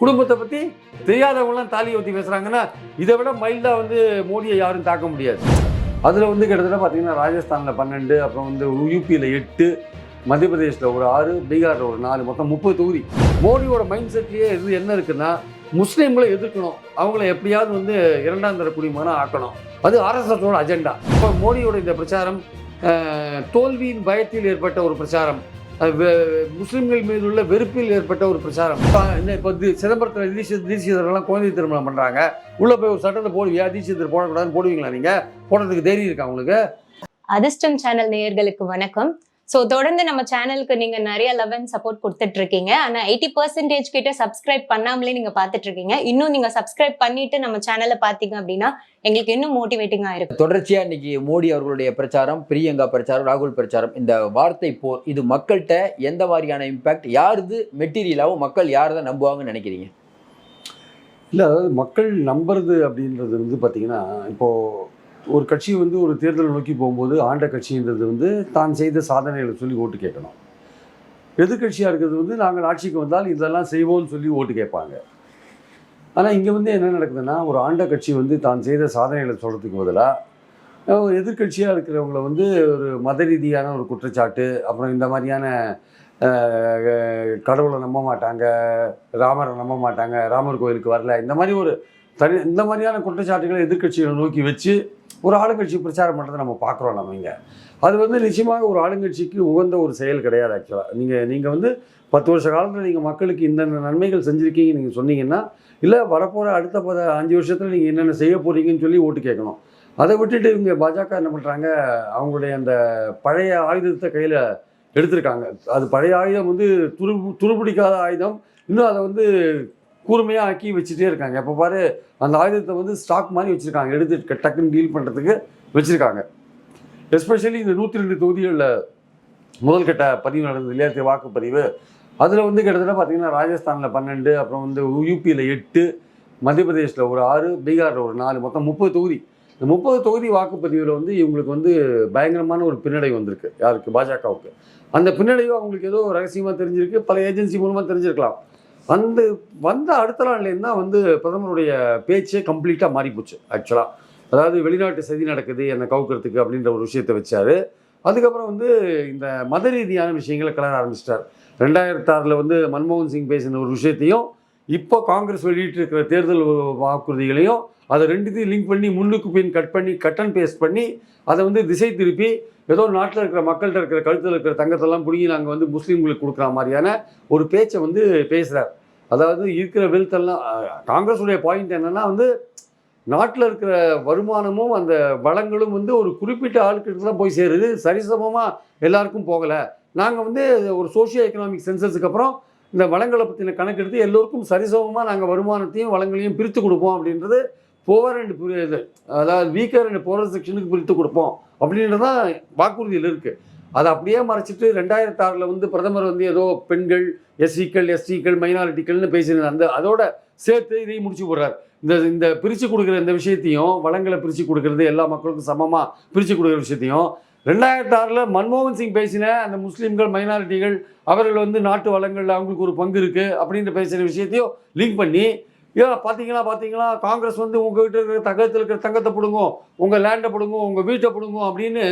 குடும்பத்தை பற்றி தெரியாதவங்களாம் தாலியை ஊற்றி பேசுகிறாங்கன்னா இதை விட மைல்டாக வந்து மோடியை யாரும் தாக்க முடியாது. அதில் வந்து கிட்டத்தட்ட பார்த்தீங்கன்னா ராஜஸ்தானில் பன்னெண்டு அப்புறம் வந்து யூபியில் எட்டு மத்திய பிரதேசில் ஒரு ஆறு பீகாரில் ஒரு நாலு மொத்தம் முப்பது தொகுதி. மோடியோட மைண்ட் செட்லேயே இது என்ன இருக்குன்னா முஸ்லீம்களை எதிர்க்கணும். அவங்கள எப்படியாவது வந்து இரண்டாம் தர குடிமகனாக ஆக்கணும். அது ஆர்எஸ்எஸோட அஜெண்டா இப்போ மோடியோட இந்த பிரச்சாரம் தோல்வியின் பயத்தில் ஏற்பட்ட ஒரு பிரச்சாரம். முஸ்லிம்கள் மீது உள்ள வெறுப்பில் ஏற்பட்ட ஒரு பிரச்சாரம். இப்ப இப்போ சிதம்பரத்தில் தீட்சிதர் குழந்தை திருமணம் பண்ணுறாங்க உள்ளே போய் ஒரு சட்டத்தை போடுவியா தீட்சிதர் போடக்கூடாதுன்னு போடுவீங்களா நீங்கள் போடுறதுக்கு தைரியம் இருக்கா உங்களுக்கு? அதிர்ஷ்டம் சேனல் நேயர்களுக்கு வணக்கம். ஸோ தொடர்ந்து நம்ம சேனலுக்கு நீங்க நிறைய லவ் அண்ட் சப்போர்ட் கொடுத்துட்டு இருக்கீங்க ஆனா எயிட்டி பர்சன்டேஜ் கிட்ட சப்ஸ்கிரைப் பண்ணாமலே நீங்க பார்த்துட்டு இருக்கீங்க இன்னும் நீங்க சப்ஸ்கிரைப் பண்ணிட்டு நம்ம சேனலை பார்த்தீங்க அப்படின்னா எங்களுக்கு இன்னும் மோட்டிவேட்டிங்கா இருக்கும். தொடர்ச்சியா இன்னைக்கு மோடி அவர்களுடைய பிரச்சாரம் பிரியங்கா பிரச்சாரம் ராகுல் பிரச்சாரம் இந்த வார்த்தை போர் இது மக்கள்கிட்ட எந்த மாதிரியான இம்பாக்ட் யாருது மெட்டீரியலாவும் மக்கள் யாரை தான் நம்புவாங்கன்னு நினைக்கிறீங்க? இல்லை அதாவது மக்கள் நம்புறது அப்படின்றது வந்து பார்த்தீங்கன்னா இப்போது ஒரு கட்சி வந்து ஒரு தேர்தலை நோக்கி போகும்போது ஆண்ட கட்சின்றது வந்து தான் செய்த சாதனைகளை சொல்லி ஓட்டு கேட்கணும். எதிர்க்கட்சியாக இருக்கிறது வந்து நாங்கள் ஆட்சிக்கு வந்தால் இதெல்லாம் செய்வோம்னு சொல்லி ஓட்டு கேட்பாங்க. ஆனால் இங்கே வந்து என்ன நடக்குதுன்னா ஒரு ஆண்ட கட்சி வந்து தான் செய்த சாதனைகளை சொல்கிறதுக்கு பதிலாக ஒரு எதிர்க்கட்சியாக இருக்கிறவங்கள வந்து ஒரு மத ரீதியான ஒரு குற்றச்சாட்டு அப்புறம் இந்த மாதிரியான கடவுளை நம்ப மாட்டாங்க ராமரை நம்ப மாட்டாங்க ராமர் கோயிலுக்கு வரல இந்த மாதிரி ஒரு தனி இந்த மாதிரியான குற்றச்சாட்டுகளை எதிர்க்கட்சிகளை நோக்கி வச்சு ஒரு ஆளுங்கட்சி பிரச்சாரம் பண்ணுறதை நம்ம பார்க்குறோம் நம்ம இங்கே. அது வந்து நிச்சயமாக ஒரு ஆளுங்கட்சிக்கு உகந்த ஒரு செயல் கிடையாது ஆக்சுவலாக நீங்கள் நீங்கள் வந்து பத்து வருஷ காலத்தில் நீங்கள் மக்களுக்கு இந்தந்த நன்மைகள் செஞ்சுருக்கீங்க நீங்கள் சொன்னீங்கன்னா இல்லை வரப்போகிற அடுத்த பத அஞ்சு வருஷத்தில் நீங்கள் என்னென்ன செய்ய போகிறீங்கன்னு சொல்லி ஓட்டு கேட்கணும். அதை விட்டுட்டு இவங்க பாஜக என்ன பண்ணுறாங்க அவங்களுடைய அந்த பழைய ஆயுதத்தை கையில் எடுத்திருக்காங்க. அது பழைய ஆயுதம் வந்து துரு துருபிடிக்காத ஆயுதம். இன்னும் அதை வந்து கூர்மையாக ஆக்கி வச்சுட்டே இருக்காங்க. எப்போ பாரு அந்த ஆயுதத்தை வந்து ஸ்டாக் மாதிரி வச்சுருக்காங்க. எடுத்து க- டக்குன்னு டீல் பண்ணுறதுக்கு வச்சுருக்காங்க. எஸ்பெஷலி இந்த நூற்றி ரெண்டு தொகுதிகளில் முதல்கட்ட பதிவு நடந்தது இல்லையா? வாக்குப்பதிவு அதில் வந்து கிட்டத்தட்ட பார்த்தீங்கன்னா ராஜஸ்தானில் பன்னெண்டு அப்புறம் வந்து யூபியில் எட்டு மத்திய பிரதேசில் ஒரு ஆறு பீகாரில் ஒரு நாலு மொத்தம் முப்பது தொகுதி. இந்த முப்பது தொகுதி வாக்குப்பதிவில் வந்து இவங்களுக்கு வந்து பயங்கரமான ஒரு பின்னடைவு வந்திருக்கு. யாருக்கு? பாஜகவுக்கு. அந்த பின்னடைவு அவங்களுக்கு ஏதோ ரகசியமாக தெரிஞ்சிருக்கு. பல ஏஜென்சி மூலமாக தெரிஞ்சிருக்கலாம். வந்து வந்த அடுத்த நாள்லேருந்து தான் வந்து பிரதமருடைய பேச்சே கம்ப்ளீட்டாக மாறிப்போச்சு ஆக்சுவலாக அதாவது வெளிநாட்டு சதி நடக்குது என்னை கவுக்கிறதுக்கு அப்படின்ற ஒரு விஷயத்தை வச்சார். அதுக்கப்புறம் வந்து இந்த மத ரீதியான விஷயங்களை கிளற ஆரம்பிச்சிட்டார். ரெண்டாயிரத்தி ஆறில் வந்து மன்மோகன் சிங் பேசின ஒரு விஷயத்தையும் இப்போ காங்கிரஸ் வெளியிட்டிருக்கிற தேர்தல் வாக்குறுதிகளையும் அதை ரெண்டுத்தையும் லிங்க் பண்ணி முன்னுக்கு பின் கட் பண்ணி கட் அண்ட் பேஸ்ட் பண்ணி அதை வந்து திசை திருப்பி ஏதோ நாட்டில் இருக்கிற மக்கள்கிட்ட இருக்கிற கழுத்தில் இருக்கிற தங்கத்தெல்லாம் பிடிங்கி நாங்கள் வந்து முஸ்லீம்களுக்கு கொடுக்குற மாதிரியான ஒரு பேச்சை வந்து பேசுகிறார் அதாவது இருக்கிற வெல்த்தெல்லாம் காங்கிரஸுடைய பாயிண்ட் என்னென்னா வந்து நாட்டில் இருக்கிற வருமானமும் அந்த வளங்களும் வந்து ஒரு குறிப்பிட்ட ஆளுக்கிட்ட தான் போய் சேருது. சரிசமமாக எல்லாருக்கும் போகலை. நாங்கள் வந்து ஒரு சோஷியோ எக்கனாமிக் சென்சஸுக்கு அப்புறம் இந்த வளங்களை பற்றின கணக்கெடுத்து எல்லோருக்கும் சரிசமமாக நாங்கள் வருமானத்தையும் வளங்களையும் பிரித்து கொடுப்போம் அப்படின்றது புவர் அண்ட் இது அதாவது வீக்கர் அண்ட் புவர் செக்ஷனுக்கு பிரித்து கொடுப்போம் அப்படின்றது தான் வாக்குறுதியில் இருக்குது அதை அப்படியே மறைச்சிட்டு ரெண்டாயிரத்தி ஆறில் வந்து பிரதமர் வந்து ஏதோ பெண்கள் எஸ்சிக்கள் எஸ்டிக்கள் மைனாரிட்டிகள்னு பேசினார் அந்த அதோட சேர்த்து இதையும் முடிச்சு போடுறார். இந்த இந்த பிரித்து கொடுக்குற இந்த விஷயத்தையும் வளங்களை பிரித்து கொடுக்கறது எல்லா மக்களுக்கும் சமமாக பிரித்து கொடுக்குற விஷயத்தையும் ரெண்டாயிரத்தி ஆறில் மன்மோகன் சிங் பேசின அந்த முஸ்லீம்கள் மைனாரிட்டிகள் அவர்கள் வந்து நாட்டு வளங்களில் அவங்களுக்கு ஒரு பங்கு இருக்குது அப்படின்ற பேசுகிற விஷயத்தையும் லிங்க் பண்ணி ஏன் பார்த்தீங்களா பார்த்தீங்களா காங்கிரஸ் வந்து உங்ககிட்ட இருக்கிற தங்கத்தில் இருக்கிற தங்கத்தை பிடுங்கும் உங்கள் லேண்டை பிடுங்கும் உங்கள் வீட்டை பிடுங்கும் அப்படின்னு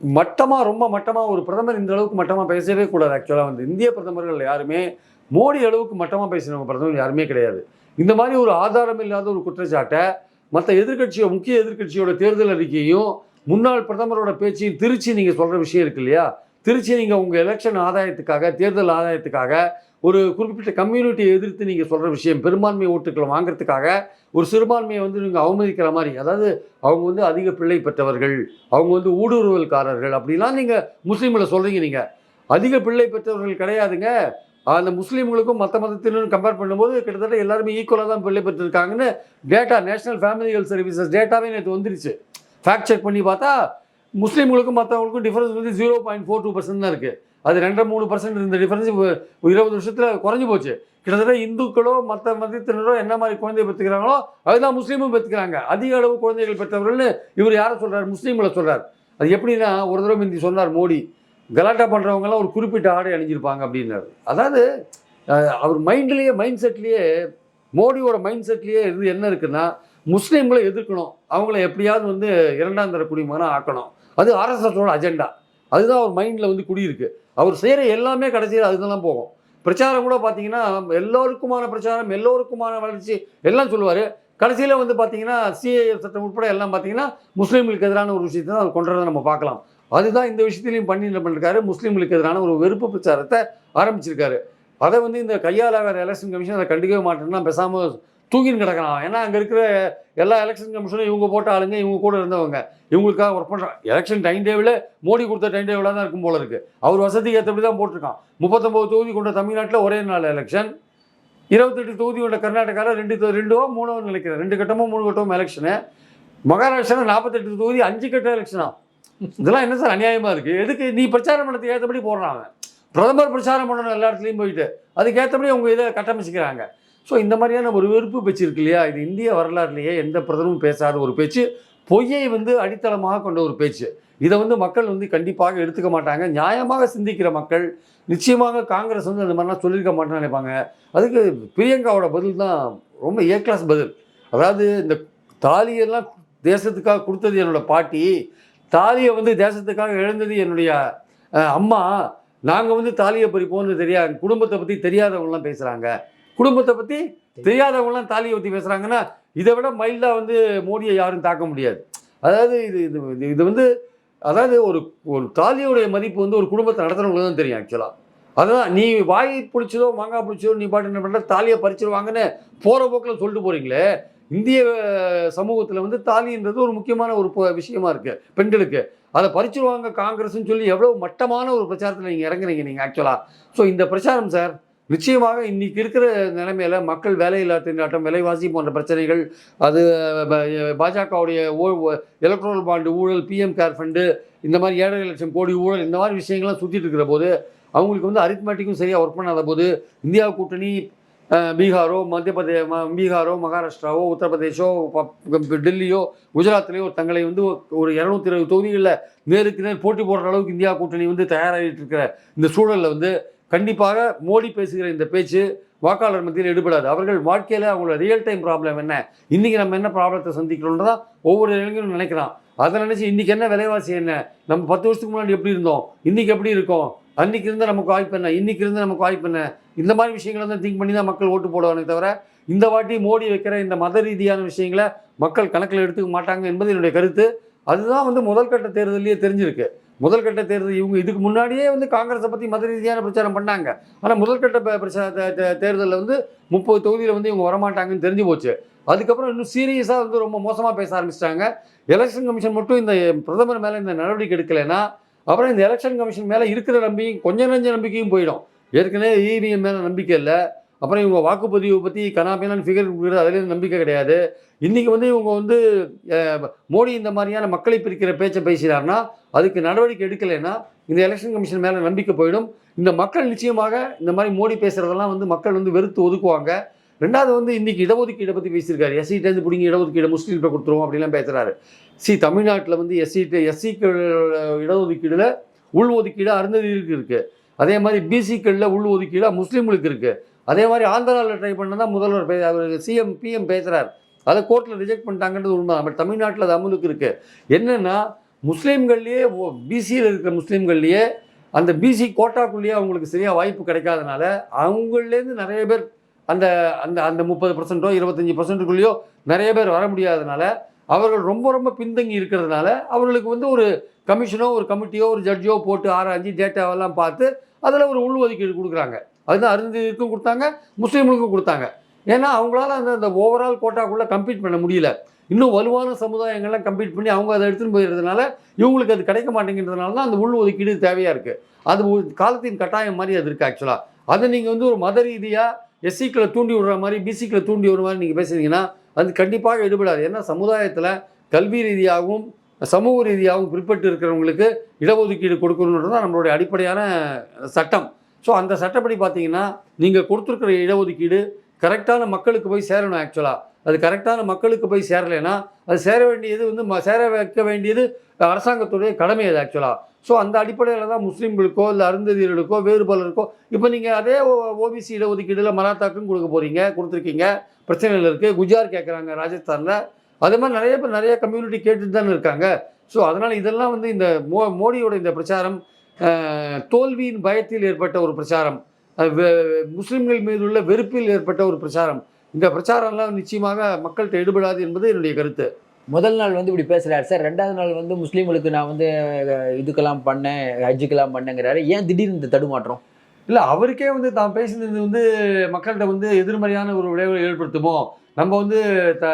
மட்டமாக ரொம்ப மட்டமாக ஒரு பிரதமர் இந்த அளவுக்கு மட்டமாக பேசவே கூடாது. ஆக்சுவலாக வந்து இந்திய பிரதமர்கள் யாருமே மோடி அளவுக்கு மட்டமாக பேசினவங்க பிரதமர் யாருமே கிடையாது. இந்த மாதிரி ஒரு ஆதாரம் இல்லாத ஒரு குற்றச்சாட்டை மற்ற எதிர்க்கட்சியோ முக்கிய எதிர்க்கட்சியோட தேர்தல் அறிக்கையும் முன்னாள் பிரதமரோட பேச்சையும் திருச்சி நீங்கள் சொல்கிற விஷயம் இருக்கு இல்லையா? திருச்சி நீங்கள் உங்கள் எலெக்ஷன் ஆதாயத்துக்காக தேர்தல் ஆதாயத்துக்காக ஒரு குறிப்பிட்ட கம்யூனிட்டியை எதிர்த்து நீங்கள் சொல்கிற விஷயம் பெரும்பான்மை ஓட்டுக்களை வாங்குறதுக்காக ஒரு சிறுபான்மையை வந்து நீங்கள் அவமதிக்கிற மாதிரி அதாவது அவங்க வந்து அதிக பிள்ளை பெற்றவர்கள் அவங்க வந்து ஊடுருவல்காரர்கள் அப்படிலாம் நீங்கள் முஸ்லீமில் சொல்கிறீங்க நீங்கள் அதிக பிள்ளை பெற்றவர்கள் கிடையாதுங்க. அந்த முஸ்லீம்களுக்கும் மற்ற மதத்தினரும் கம்பேர் பண்ணும்போது கிட்டத்தட்ட எல்லாருமே ஈக்குவலாக தான் பிள்ளை பெற்றிருக்காங்கன்னு data national family health services டேட்டாவே நேற்று வந்துருச்சு. ஃபேக்ட் செக் பண்ணி பார்த்தா முஸ்லீம்களுக்கும் மற்றவங்களுக்கும் டிஃப்ரென்ஸ் வந்து zero point four two percent தான் இருக்குது அது ரெண்டரை மூணு பர்சன்ட் இருந்த டிஃப்ரென்ஸ் இருபது வருஷத்தில் குறைஞ்சி போச்சு. கிட்டத்தட்ட இந்துக்களோ மற்ற மதத்தினரோ என்ன மாதிரி குழந்தைய பெற்றுக்கிறாங்களோ அதுதான் முஸ்லீமும் பெற்றுக்கிறாங்க. அதிக அளவு குழந்தைகள் பெற்றவர்கள்னு இவர் யாரை சொல்கிறார் முஸ்லீம்களை சொல்கிறார் அது எப்படின்னா ஒரு தடவை இந்தி சொன்னார் மோடி கலாட்டா பண்ணுறவங்கலாம் ஒரு குறிப்பிட்ட ஆடை அணிஞ்சிருப்பாங்க அப்படின்னாரு. அதாவது அவர் மைண்ட்லேயே மைண்ட் செட்லேயே மோடியோட மைண்ட் செட்லேயே இது என்ன இருக்குன்னா முஸ்லீம்களை எதிர்க்கணும். அவங்கள எப்படியாவது வந்து இரண்டாம் தர குடிமகனாக ஆக்கணும். அது ஆர்எஸ்எஸோட அஜெண்டா அதுதான் அவர் மைண்டில் வந்து குடியிருக்கு. அவர் செய்கிற எல்லாமே கடைசியில் அதுதான் போகும். பிரச்சாரம் கூட பார்த்தீங்கன்னா எல்லோருக்குமான பிரச்சாரம் எல்லோருக்குமான வளர்ச்சி எல்லாம் சொல்லுவார். கடைசியில் வந்து பார்த்தீங்கன்னா சிஏ சட்டம் உட்பட எல்லாம் பார்த்தீங்கன்னா முஸ்லீம்களுக்கு எதிரான ஒரு விஷயத்தை தான் அவர் கொண்டு நம்ம பார்க்கலாம். அதுதான் இந்த விஷயத்திலையும் பண்ணி என்ன பண்ணிருக்காரு? முஸ்லீம்களுக்கு எதிரான ஒரு வெறுப்பு பிரச்சாரத்தை ஆரம்பிச்சிருக்காரு. அதை வந்து இந்த கையாளாகிற எலெக்ஷன் கமிஷன் அதை கண்டுக்கவே மாட்டேன்னா பேசாமல் தூங்கின்னு கிடக்கலாம் ஏன்னா அங்கே இருக்கிற எல்லா எலெக்ஷன் கமிஷனும் இவங்க போட்ட ஆளுங்க இவங்க கூட இருந்தவங்க. இவங்களுக்காக ஒர்க் பண்ணுறாங்க எலெக்ஷன் டைம் டேபிள் மோடி கொடுத்த டைம் டேபிளாக தான் இருக்கும் போல இருக்குது அவர் வசதிக்கு ஏற்றபடி தான் போட்டிருக்கான். முப்பத்தொம்போது தொகுதி கொண்ட தமிழ்நாட்டில் ஒரே நாள் எலெக்ஷன் இருபத்தெட்டு தொகுதி கொண்ட கர்நாடகாவில் ரெண்டு தொ- ரெண்டோ மூணோ நினைக்கிறேன். ரெண்டு கட்டமோ மூணு கட்டமோ எலெக்ஷனு மகாராஷ்டிரா நாற்பத்தெட்டு தொகுதி அஞ்சு கட்ட எலெக்ஷனா இதெல்லாம் என்ன சார் அநியாயமாக இருக்குது எதுக்கு நீ பிரச்சாரம் பண்ணதுக்கு ஏற்றபடி போடுறாங்க. பிரதமர் பிரச்சாரம் பண்ணணும் எல்லா இடத்துலையும் போயிட்டு. அதுக்கு ஏற்றபடி அவங்க இதை கட்டமைச்சிக்கிறாங்க. ஸோ இந்த மாதிரியான ஒரு வெறுப்பு பேச்சு இருக்கு இல்லையா? இது இந்திய வரலாறுலேயே எந்த பிரதமரும் பேசாத ஒரு பேச்சு பொய்யை வந்து அடித்தளமாக கொண்ட ஒரு பேச்சு. இதை வந்து மக்கள் வந்து கண்டிப்பாக எடுத்துக்க மாட்டாங்க. நியாயமாக சிந்திக்கிற மக்கள் நிச்சயமாக காங்கிரஸ் வந்து அந்த மாதிரிலாம் சொல்லியிருக்க மாட்டேன்னு நினைப்பாங்க. அதுக்கு பிரியங்காவோட பதில் தான் ரொம்ப ஏ கிளாஸ் பதில். அதாவது இந்த தாலியெல்லாம் தேசத்துக்காக கொடுத்தது என்னோடய பாட்டி. தாலியை வந்து தேசத்துக்காக எழுந்தது என்னுடைய அம்மா. நாங்கள் வந்து தாலியை பறிப்போம்னு தெரியாது குடும்பத்தை பற்றி தெரியாதவங்களாம் பேசுகிறாங்க குடும்பத்தை பற்றி தெரியாதவங்களாம் தாலியை பற்றி பேசுகிறாங்கன்னா இதை விட மைல்டாக வந்து மோடியை யாரும் தாக்க முடியாது. அதாவது இது இது இது- வந்து அதாவது ஒரு ஒரு தாலியோடைய மதிப்பு வந்து ஒரு குடும்பத்தை நடத்துறவங்களுக்கு தான் தெரியும் ஆக்சுவலாக அதுதான் நீ வாய் பிடிச்சதோ மாங்காய் பிடிச்சதோ நீ பாட்டு என்ன பண்ணுற தாலியை பறிச்சிருவாங்கன்னு போகிற போக்கில் சொல்லிட்டு போகிறீங்களே இந்திய சமூகத்தில் வந்து தாலின்றது ஒரு முக்கியமான ஒரு விஷயமா இருக்குது பெண்களுக்கு. அதை பறிச்சிருவாங்க காங்கிரஸ்ன்னு சொல்லி எவ்வளோ மட்டமான ஒரு பிரச்சாரத்தில் நீங்கள் இறங்குறீங்க நீங்கள் ஆக்சுவலாக ஸோ இந்த பிரச்சாரம் சார் நிச்சயமாக இன்னைக்கு இருக்கிற நிலைமையில் மக்கள் வேலையில்லா திண்டாட்டம் விலைவாசி போன்ற பிரச்சனைகள் அது பாஜகவுடைய பாஜகவுடைய எலக்ட்ரல் பாண்டு ஊழல் பிஎம் கேர் ஃபண்டு இந்த மாதிரி ஏழரை லட்சம் கோடி ஊழல் இந்த மாதிரி விஷயங்கள்லாம் சுற்றிட்டு இருக்கிற போது அவங்களுக்கு வந்து அரித்மேட்டிக்கும் சரியாக ஒர்க் பண்ணாத போது இந்தியா கூட்டணி பீகாரோ மத்திய பிரதே பீகாரோ மகாராஷ்டிராவோ உத்தரப்பிரதேஷோ டெல்லியோ குஜராத்லேயோ தங்களை வந்து ஒரு இரநூத்தி இருபது தொகுதிகளில் நேருக்கு நேர் போட்டி போடுற அளவுக்கு இந்தியா கூட்டணி வந்து தயாராகிட்டு இருக்கிற இந்த சூழலில் வந்து கண்டிப்பாக மோடி பேசுகிற இந்த பேச்சு வாக்காளர் மத்தியில் எடுபடாது அவர்கள் வாழ்க்கையில் அவங்களோட ரியல் டைம் ப்ராப்ளம் என்ன? இன்றைக்கி நம்ம என்ன ப்ராப்ளத்தை சந்திக்கிறோன்றதான் ஒவ்வொரு இளைஞரும் நினைக்கிறான். அதை நினச்சி இன்றைக்கி என்ன விலைவாசி என்ன? நம்ம பத்து வருஷத்துக்கு முன்னாடி எப்படி இருந்தோம்? இன்றைக்கி எப்படி இருக்கோம்? அன்றைக்கி இருந்தால் நமக்கு வாய்ப்பு என்ன? இன்றைக்கி இருந்து நமக்கு வாய்ப்பு என்ன? இந்த மாதிரி விஷயங்களை தான் திங்க் பண்ணி தான் மக்கள் ஓட்டு போடுவானே தவிர இந்த வாட்டி மோடி வைக்கிற இந்த மத ரீதியான விஷயங்களை மக்கள் கணக்கில் எடுத்துக்க மாட்டாங்க என்பது என்னுடைய கருத்து. அதுதான் வந்து முதல் கட்ட தேர்தலையே தெரிஞ்சிருக்கு. முதல்கட்ட தேர்தல் இவங்க இதுக்கு முன்னாடியே வந்து காங்கிரஸை பற்றி மத ரீதியான பிரச்சாரம் பண்ணாங்க. ஆனால் முதல்கட்ட பிரச்சார தேர்தலில் வந்து முப்பது தொகுதியில் வந்து இவங்க வரமாட்டாங்கன்னு தெரிஞ்சு போச்சு. அதுக்கப்புறம் இன்னும் சீரியஸாக வந்து ரொம்ப மோசமாக பேச ஆரம்பிச்சிட்டாங்க. எலெக்ஷன் கமிஷன் மட்டும் இந்த பிரதமர் மேலே இந்த நடவடிக்கை எடுக்கலைன்னா அப்புறம் இந்த எலெக்ஷன் கமிஷன் மேலே இருக்கிற நம்பிக்கையும் கொஞ்சம் நெஞ்ச நம்பிக்கையும் போயிடும். ஏற்கனவே இவிஎம் மேலே நம்பிக்கை இல்லை. அப்புறம் இவங்க வாக்குப்பதிவு பற்றி கனாபினான்னு ஃபிகர் கொடுக்குறது அதுலேயும் நம்பிக்கை கிடையாது. இன்றைக்கி வந்து இவங்க வந்து மோடி இந்த மாதிரியான மக்களை பிரிக்கிற பேச்சை பேசுகிறாருன்னா அதுக்கு நடவடிக்கை எடுக்கலைன்னா இந்த எலெக்ஷன் கமிஷன் மேலே நம்பிக்கை போயிடும். இந்த மக்கள் நிச்சயமாக இந்த மாதிரி மோடி பேசுகிறதெல்லாம் வந்து மக்கள் வந்து வெறுத்து ஒதுக்குவாங்க. ரெண்டாவது வந்து இன்றைக்கி இடஒதுக்கீடை பற்றி பேசியிருக்காரு. எஸ்சிட்டேருந்து பிடிங்கி இடஒதுக்கீடு முஸ்லீம் கொடுத்துருவோம் அப்படிலாம் பேசுகிறாரு சி தமிழ்நாட்டில் வந்து எஸ்சிட்டு எஸ்சிக்கு இடஒதுக்கீடில் உள் ஒதுக்கீடு அருந்ததிகளுக்கு இருக்குது அதே மாதிரி பிசிக்களில் உள் ஒதுக்கீடாக முஸ்லீம்களுக்கு இருக்குது அதே மாதிரி ஆந்திராவில் ட்ரை பண்ணால் தான் முதல்வர் பே அவர் சிஎம் பிஎம் பேசுகிறார் அதை கோர்ட்டில் ரிஜெக்ட் பண்ணிட்டாங்கன்றது உண்மை பட் தமிழ்நாட்டில் அது அமலுக்கு இருக்குது என்னென்னா முஸ்லீம்கள்லேயே பிசியில் இருக்கிற முஸ்லீம்கள்லேயே அந்த பிசி கோட்டாக்குள்ளேயே அவங்களுக்கு சரியாக வாய்ப்பு கிடைக்காதனால அவங்களேருந்து நிறைய பேர் அந்த அந்த அந்த முப்பது பர்சன்ட்டோ இருபத்தஞ்சி பர்சன்ட்டுக்குள்ளேயோ நிறைய பேர் வர முடியாதனால அவர்கள் ரொம்ப ரொம்ப பின்தங்கி இருக்கிறதுனால அவர்களுக்கு வந்து ஒரு கமிஷனோ ஒரு கமிட்டியோ ஒரு ஜட்ஜோ போட்டு ஆராய்ஞ்சு டேட்டாவெல்லாம் பார்த்து அதில் ஒரு உள் ஒதுக்கீடு கொடுக்குறாங்க. அதுதான் அருந்ததிக்கும் கொடுத்தாங்க முஸ்லீம்களுக்கும் கொடுத்தாங்க. ஏன்னா அவங்களால அந்த அந்த ஓவரால் கோட்டாக்குள்ளே கம்ப்ளீட் பண்ண முடியல. இன்னும் வலுவான சமுதாயங்கள்லாம் கம்ப்ளீட் பண்ணி அவங்க அதை எடுத்துன்னு போயிடுறதுனால இவங்களுக்கு அது கிடைக்க மாட்டேங்கிறதுனால தான் அந்த உள் ஒதுக்கீடு தேவையாக இருக்குது அது ஒரு காலத்தின் கட்டாயம் மாதிரி அது இருக்குது ஆக்சுவலாக அதை நீங்கள் வந்து ஒரு மத ரீதியாக எஸ்சிக்களை தூண்டி விடுற மாதிரி பிசிக்களை தூண்டி விடுற மாதிரி நீங்கள் பேசுனீங்கன்னா அது கண்டிப்பாக எடுபடாது. ஏன்னா சமுதாயத்தில் கல்வி ரீதியாகவும் சமூக ரீதியாகவும் பிற்பட்டு இருக்கிறவங்களுக்கு இடஒதுக்கீடு கொடுக்கணுன்றது தான் நம்மளுடைய அடிப்படையான சட்டம். ஸோ அந்த சட்டப்படி பார்த்தீங்கன்னா நீங்கள் கொடுத்துருக்கிற இடஒதுக்கீடு கரெக்டான மக்களுக்கு போய் சேரணும் ஆக்சுவலாக அது கரெக்டான மக்களுக்கு போய் சேரலைன்னா அது சேர வேண்டியது வந்து ம- சேர வைக்க வேண்டியது அரசாங்கத்துடைய கடமை அது ஆக்சுவலாக ஸோ அந்த அடிப்படையில் தான் முஸ்லீம்களுக்கோ இல்லை அருந்ததியர்களுக்கோ வேறு பலருக்கோ இப்போ நீங்கள் அதே ஓபிசி இடஒதுக்கீடுல மராத்தாக்கும் கொடுக்க போகிறீங்க கொடுத்துருக்கீங்க. பிரச்சனைகள் இருக்குது குஜார் கேட்குறாங்க ராஜஸ்தானில். அதே மாதிரி நிறைய பேர் நிறைய கம்யூனிட்டி கேட்டுட்டு தானே இருக்காங்க. ஸோ அதனால் இதெல்லாம் வந்து இந்த மோ மோடியோட இந்த பிரச்சாரம் தோல்வியின் பயத்தில் ஏற்பட்ட ஒரு பிரச்சாரம். முஸ்லிம்கள் மீது உள்ள வெறுப்பில் ஏற்பட்ட ஒரு பிரச்சாரம். இந்த பிரச்சாரம்லாம் நிச்சயமாக மக்கள்கிட்ட எடுபடாது என்பது என்னுடைய கருத்து. முதல் நாள் வந்து இப்படி பேசுறாரு. சார் ரெண்டாவது நாள் வந்து முஸ்லீம்களுக்கு நான் வந்து இதுக்கெல்லாம் பண்ணேன் ஹஜ்ஜுக்கெல்லாம் பண்ணேங்கிறாரு. ஏன் திடீர்னு இந்த தடுமாற்றம்? இல்லை அவருக்கே வந்து தான் பேசினது வந்து மக்கள்கிட்ட வந்து எதிர்மறையான ஒரு விளைவை ஏற்படுத்துமோ? நம்ம வந்து த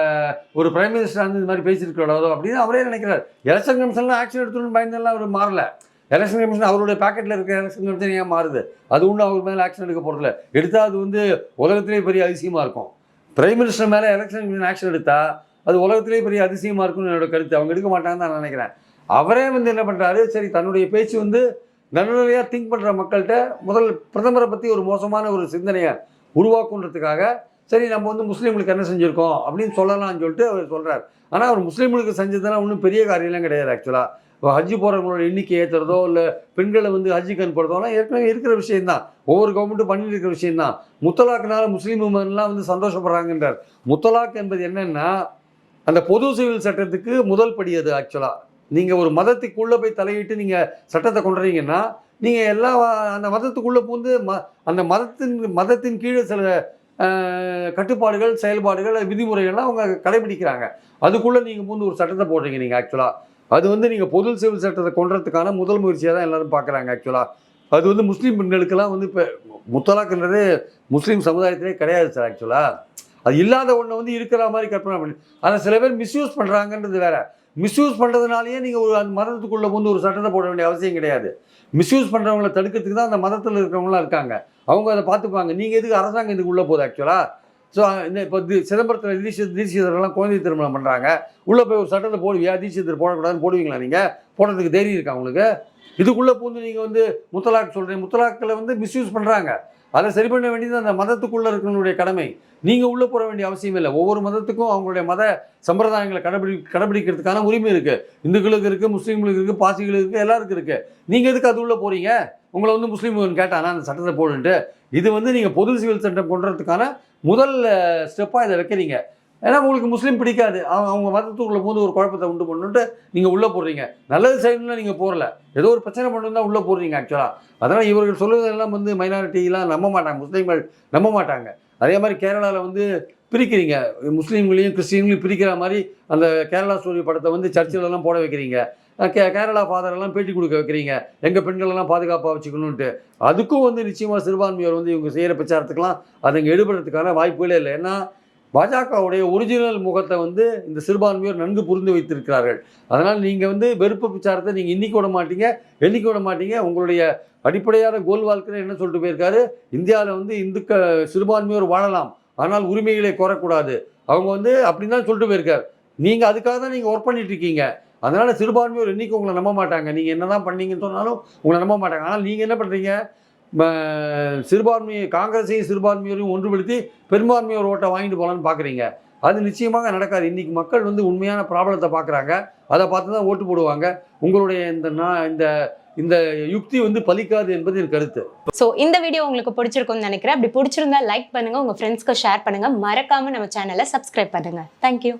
ஒரு பிரைம் மினிஸ்டர் வந்து இந்த மாதிரி பேசியிருக்க கூடாதோ அப்படின்னு அவரே நினைக்கிறார். எலெக்ஷன் கமிஷன்லாம் ஆக்ஷன் எடுத்துன்னு பயந்தெல்லாம் அவர் மாறல. எலெக்ஷன் கமிஷன் அவருடைய பாக்கெட்டில் இருக்க எலெக்ஷன் கமிஷன் ஏன் மாறுது? அது ஒன்றும் அவர் மேலே ஆக்ஷன் எடுக்க போகிறதில்ல எடுத்தால் அது வந்து உலகத்திலேயே பெரிய அதிசயமாக இருக்கும். பிரைம் மினிஸ்டர் மேலே எலெக்ஷன் கமிஷன் ஆக்ஷன் எடுத்தால் அது உலகத்திலேயே பெரிய அதிசயமாக இருக்கும்னு என்னோட கருத்து. அவங்க எடுக்க மாட்டாங்கன்னு நான் நினைக்கிறேன். அவரே வந்து என்ன பண்ணுறாரு சரி தன்னுடைய பேச்சு வந்து நடுநிலையாக திங்க் பண்ணுற மக்கள்கிட்ட முதல் பிரதமரை பற்றி ஒரு மோசமான ஒரு சிந்தனையை உருவாக்குன்றதுக்காக சரி நம்ம வந்து முஸ்லீம்களுக்கு என்ன செஞ்சுருக்கோம் அப்படின்னு சொல்லலாம்னு சொல்லிட்டு அவர் சொல்கிறார் ஆனால் அவர் முஸ்லீம்களுக்கு செஞ்சதுன்னா ஒன்றும் பெரிய காரியம்லாம் கிடையாது ஆக்சுவலாக இப்போ ஹஜ்ஜு போகிறவங்களோட எண்ணிக்கை ஏற்றுறதோ இல்லை பெண்களை வந்து ஹஜ்ஜுக்கு அனுப்புறதோலாம் ஏற்கனவே இருக்கிற விஷயம்தான். ஒவ்வொரு கவர்மெண்ட்டும் பண்ணிட்டு இருக்கிற விஷயம்தான். முத்தலாக்குனால முஸ்லீம் உமன்லாம் வந்து சந்தோஷப்படுறாங்கன்றார். முத்தலாக் என்பது என்னென்னா அந்த பொது சிவில் சட்டத்துக்கு முதல் படி அது ஆக்சுவலாக நீங்கள் ஒரு மதத்துக்குள்ளே போய் தலையிட்டு நீங்கள் சட்டத்தை கொண்டுறீங்கன்னா நீங்கள் எல்லா அந்த மதத்துக்குள்ளே பூந்து ம அந்த மதத்தின் மதத்தின் கீழே சில கட்டுப்பாடுகள் செயல்பாடுகள் விதிமுறைகள்லாம் அவங்க கடைபிடிக்கிறாங்க. அதுக்குள்ளே நீங்கள் பூந்து ஒரு சட்டத்தை போடுறீங்க நீங்கள் ஆக்சுவலாக அது வந்து நீங்கள் பொது சிவில் சட்டத்தை கொண்டுறதுக்கான முதல் முயற்சியாக தான் எல்லாரும் பார்க்குறாங்க ஆக்சுவலாக அது வந்து முஸ்லீம் பெண்களுக்கெல்லாம் வந்து இப்போ முத்தலாக்குன்றது முஸ்லீம் சமுதாயத்திலே கிடையாது சார் ஆக்சுவலாக அது இல்லாத ஒன்றை வந்து இருக்கிற மாதிரி கற்பனை பண்ணி ஆனால் சில பேர் மிஸ்யூஸ் பண்ணுறாங்கன்றது வேற. மிஸ்யூஸ் பண்ணுறதுனாலேயே நீங்கள் ஒரு அந்த மதத்துக்குள்ளே வந்து ஒரு சட்டத்தை போட வேண்டிய அவசியம் கிடையாது. மிஸ்யூஸ் பண்ணுறவங்கள தடுக்கிறதுக்கு தான் அந்த மதத்தில் இருக்கிறவங்களாம் இருக்காங்க. அவங்க அதை பார்த்துப்பாங்க. நீங்கள் எதுக்கு அரசாங்கம் இதுக்கு உள்ளே போகுது ஆக்சுவலாக ஸோ இந்த இப்போ தி சிதம்பரத்தில் தீட்சித தீட்சிதரெல்லாம் குழந்தை திருமணம் பண்ணுறாங்க உள்ளே போய் ஒரு சட்டத்தை போடுவியா தீட்சிதர் போடக்கூடாதுன்னு போடுவீங்களா நீங்கள் போடுறதுக்கு தைரியம் இருக்கா உங்களுக்கு? இதுக்குள்ளே பூந்து நீங்கள் வந்து முத்தலாக் சொல்கிறீங்க முத்தலாக்கில் வந்து மிஸ்யூஸ் பண்ணுறாங்க அதை சரி பண்ண வேண்டியது அந்த மதத்துக்குள்ளே இருக்கிறவங்களுடைய கடமை. நீங்கள் உள்ளே போக வேண்டிய அவசியம் இல்லை. ஒவ்வொரு மதத்துக்கும் அவங்களுடைய மத சம்பிரதாயங்களை கடைபிடி கடைபிடிக்கிறதுக்கான உரிமை இருக்குது இந்துக்களுக்கு இருக்குது முஸ்லீம்களுக்கு இருக்குது பாசிகளுக்கு இருக்குது எல்லாருக்கும் இருக்குது நீங்கள் எதுக்கு அது உள்ளே போகிறீங்க உங்களை வந்து முஸ்லீம் கேட்டானா அந்த சட்டத்தை போடுன்ட்டு. இது வந்து நீங்கள் பொது சிவில் சட்டம் கொண்டுறதுக்கான முதல் ஸ்டெப்பாக இதை வைக்கிறீங்க ஏன்னா உங்களுக்கு முஸ்லீம் பிடிக்காது. அவங்க அவங்க மதத்துக்குள்ள போது ஒரு குழப்பத்தை உண்டு பண்ணுன்ட்டு நீங்கள் உள்ளே போடுறீங்க. நல்லது செய்யணும்னா நீங்கள் போடல. ஏதோ ஒரு பிரச்சனை பண்ணணும் தான் உள்ளே போடுறீங்க ஆக்சுவலாக அதனால் இவர்கள் சொல்லுவதெல்லாம் வந்து மைனாரிட்டிலாம் நம்ப மாட்டாங்க. முஸ்லீம்கள் நம்ப மாட்டாங்க. அதே மாதிரி கேரளாவில் வந்து பிரிக்கிறீங்க. முஸ்லீம்களையும் கிறிஸ்டின்களையும் பிரிக்கிற மாதிரி அந்த கேரளா சூரிய படத்தை வந்து சர்ச்சிலலாம் போட வைக்கிறீங்க. கே கேரளா ஃபாதரெல்லாம் பேட்டி கொடுக்க வைக்கிறீங்க. எங்கள் பெண்களெல்லாம் பாதுகாப்பாக வச்சுக்கணுன்ட்டு அதுக்கும் வந்து நிச்சயமாக சிறுபான்மையோர் வந்து இவங்க செய்கிற பிரச்சாரத்துக்கெல்லாம் அது இங்கே ஈடுபடுறதுக்கான வாய்ப்புகளே இல்லை. ஏன்னா பாஜகவுடைய ஒரிஜினல் முகத்தை வந்து இந்த சிறுபான்மையோர் நன்கு புரிந்து வைத்திருக்கிறார்கள். அதனால் நீங்கள் வந்து வெறுப்பு பிரச்சாரத்தை நீங்கள் இன்றைக்கி விட மாட்டீங்க என்னைக்கு விட மாட்டீங்க உங்களுடைய அடிப்படையான கோல் வாழ்க்கையில் என்ன சொல்லிட்டு போயிருக்காரு? இந்தியாவில் வந்து இந்துக்க சிறுபான்மையோர் வாழலாம். ஆனால் உரிமைகளை கோரக்கூடாது. அவங்க வந்து அப்படின்னு தான் சொல்லிட்டு போயிருக்கார். நீங்கள் அதுக்காக தான் நீங்கள் ஒர்க் பண்ணிட்டு இருக்கீங்க. அதனால சிறுபான்மையோர் என்னைக்கு உங்களை நம்ப மாட்டாங்க. நீங்கள் என்னதான் பண்ணீங்கன்னு சொன்னாலும் உங்களை நம்ப மாட்டாங்க. ஆனால் நீங்கள் என்ன பண்ணுறீங்க சிறுபான்மையை காங்கிரஸையும் சிறுபான்மையோரையும் ஒன்றுபடுத்தி பெரும்பான்மையோர் ஓட்டை வாங்கிட்டு போகலான்னு பார்க்குறீங்க அது நிச்சயமாக நடக்காது. இன்றைக்கி மக்கள் வந்து உண்மையான ப்ராப்ளத்தை பார்க்குறாங்க அதை பார்த்து தான் ஓட்டு போடுவாங்க. உங்களுடைய இந்த நான் இந்த இந்த யுக்தி வந்து பலிக்காது என்பது என் கருத்து. ஸோ இந்த வீடியோ உங்களுக்கு பிடிச்சிருக்கும்னு நினைக்கிறேன். அப்படி பிடிச்சிருந்தா லைக் பண்ணுங்கள் உங்கள் ஃப்ரெண்ட்ஸ்க்கு ஷேர் பண்ணுங்கள் மறக்காமல் நம்ம சேனலை சப்ஸ்கிரைப் பண்ணுங்க. தேங்க்யூ